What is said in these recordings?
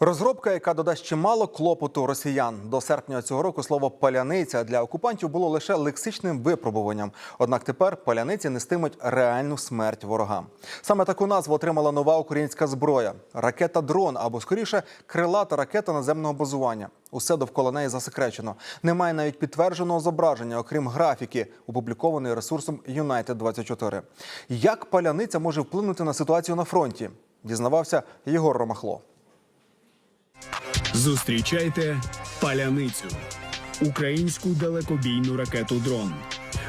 Розробка, яка додасть чимало клопоту росіян до серпня цього року, слово паляниця для окупантів було лише лексичним випробуванням. Однак тепер паляниці нестимуть реальну смерть ворогам. Саме таку назву отримала нова українська зброя ракета дрон або скоріше крилата ракета наземного базування. Усе довкола неї засекречено. Немає навіть підтвердженого зображення, окрім графіки, опублікованої ресурсом United 24 Як паляниця може вплинути на ситуацію на фронті? Дізнавався Єгор Ромахло. Зустрічайте паляницю українську далекобійну ракету дрон.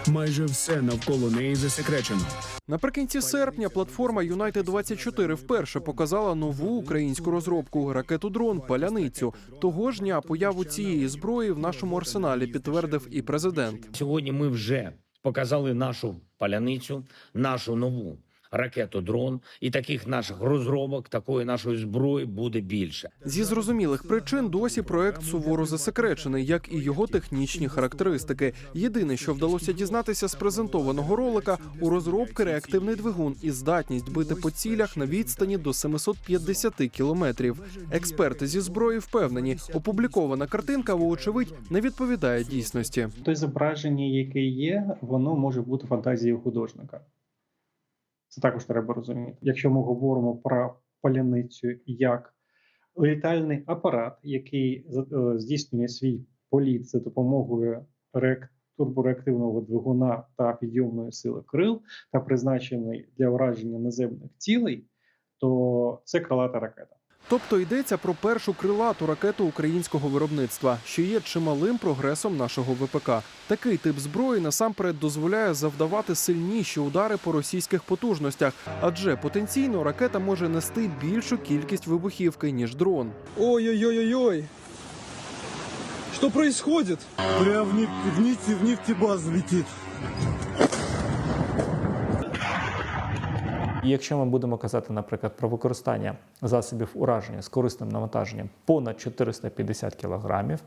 Майже все навколо неї засекречено. Наприкінці серпня платформа United 24 вперше показала нову українську розробку ракету дрон Паляницю. Того ж дня появу цієї зброї в нашому арсеналі підтвердив і президент. Сьогодні ми вже показали нашу паляницю, нашу нову ракету дрон, і таких наших розробок, такої нашої зброї буде більше. Зі зрозумілих причин досі проект суворо засекречений, як і його технічні характеристики. Єдине, що вдалося дізнатися з презентованого ролика, у розробки реактивний двигун і здатність бити по цілях на відстані до 750 кілометрів. Експерти зі зброї впевнені, опублікована картинка, вочевидь, не відповідає дійсності. Те зображення, яке є, воно може бути фантазією художника. Це також треба розуміти. Якщо ми говоримо про паляницю як літальний апарат, який е, здійснює свій політ за допомогою реактивного турбореактивного двигуна та підйомної сили крил та призначений для ураження наземних цілей, то це крилата ракета. Тобто йдеться про першу крилату ракету українського виробництва, що є чималим прогресом нашого ВПК. Такий тип зброї насамперед дозволяє завдавати сильніші удари по російських потужностях, адже потенційно ракета може нести більшу кількість вибухівки ніж дрон. Ой-ой-ой-ой-ой. Что происходит? Прям в, нефть, в, І якщо ми будемо казати, наприклад, про використання засобів ураження з корисним навантаженням понад 450 кг,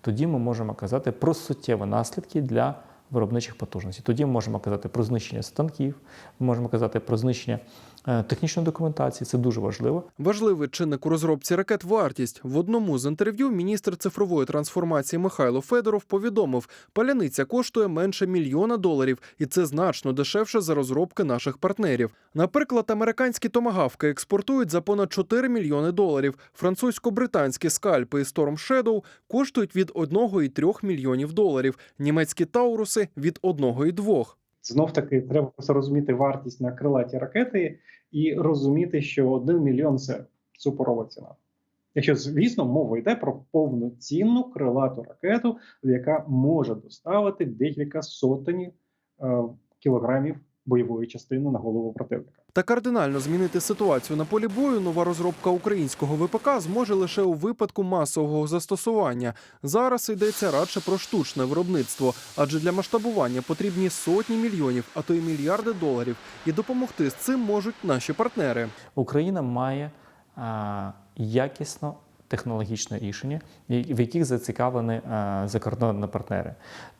тоді ми можемо казати про суттєві наслідки для виробничих потужностей. Тоді ми можемо казати про знищення станків, ми можемо казати про знищення технічної документації. Це дуже важливо. Важливий чинник у розробці ракет вартість. В одному з інтерв'ю міністр цифрової трансформації Михайло Федоров повідомив, паляниця коштує менше мільйона доларів, і це значно дешевше за розробки наших партнерів. Наприклад, американські томагавки експортують за понад 4 мільйони доларів. Французько-британські скальпи і Storm Shadow коштують від 1,3 мільйонів доларів. Німецькі тауруси від 1,2. Знов таки треба розуміти вартість на крилаті ракети і розуміти, що 1 мільйон це суперова ціна. Якщо, звісно, мова йде про повноцінну крилату ракету, яка може доставити декілька сотень е, кілограмів бойової частини на голову противника. Та кардинально змінити ситуацію на полі бою нова розробка українського ВПК зможе лише у випадку масового застосування. Зараз йдеться радше про штучне виробництво, адже для масштабування потрібні сотні мільйонів, а то й мільярди доларів. І допомогти з цим можуть наші партнери. Україна має а, якісно технологічне рішення, в яких зацікавлені а, закордонні партнери.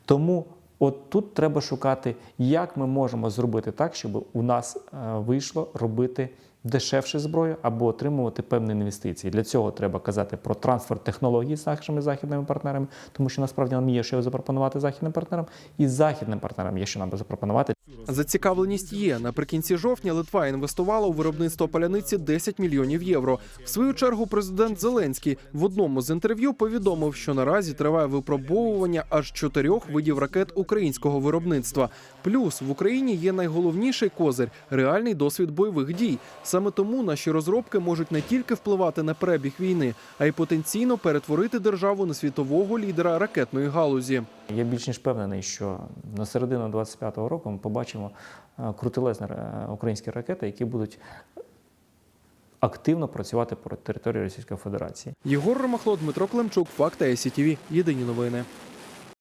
Тому от тут треба шукати, як ми можемо зробити так, щоб у нас вийшло робити дешевше зброю або отримувати певні інвестиції. Для цього треба казати про трансфер технологій з нашими західними партнерами, тому що насправді нам є що запропонувати західним партнерам, і західним партнерам є що нам запропонувати. Зацікавленість є. Наприкінці жовтня Литва інвестувала у виробництво паляниці 10 мільйонів євро. В свою чергу президент Зеленський в одному з інтерв'ю повідомив, що наразі триває випробовування аж чотирьох видів ракет українського виробництва. Плюс в Україні є найголовніший козир реальний досвід бойових дій. Саме тому наші розробки можуть не тільки впливати на перебіг війни, а й потенційно перетворити державу на світового лідера ракетної галузі. Я більш ніж впевнений, що на середину 25-го року ми побачимо е, крутелезні е, українські ракети, які будуть активно працювати по території Російської Федерації. Єгор Ромахло, Дмитро Климчук, Факти СІТВ. Єдині новини.